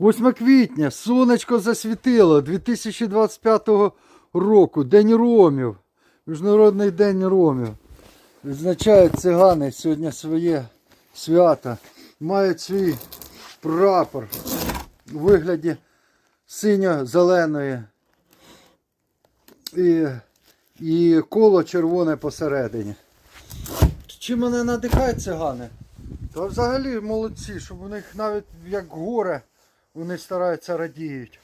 8 квітня, сонечко засвітило 2025 року, День Ромів. Міжнародний день Ромів. Відзначають цигани сьогодні своє свято. Мають свій прапор у вигляді синьо-зеленої і, і коло червоне посередині. Чим мене надихають цигани? Та взагалі молодці, щоб у них навіть як горе вони стараються радіють.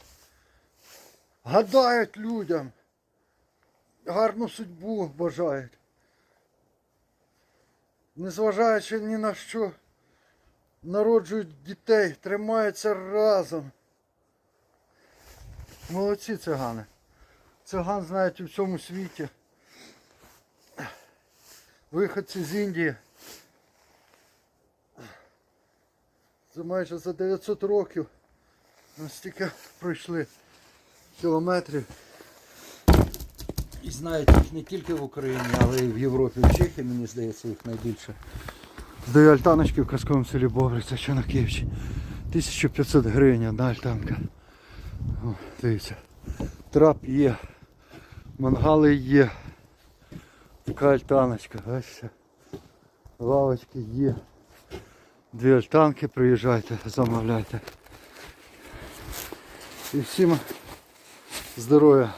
Гадають людям. Гарну судьбу бажають. Незважаючи ні на що, народжують дітей, тримаються разом. Молодці цигани. Циган знають у всьому світі. Виходці з Індії. Це майже за 900 років настільки пройшли кілометрів. І знають їх не тільки в Україні, але й в Європі, в Чехії, мені здається, їх найбільше. Здаю альтаночки в казковому селі Бобриця, що на Київщині. 1500 гривень одна альтанка. О, дивіться. Трап є, мангали є. Така альтаночка, бачите. Лавочки є. Дві альтанки, приїжджайте, замовляйте. І всім здоров'я.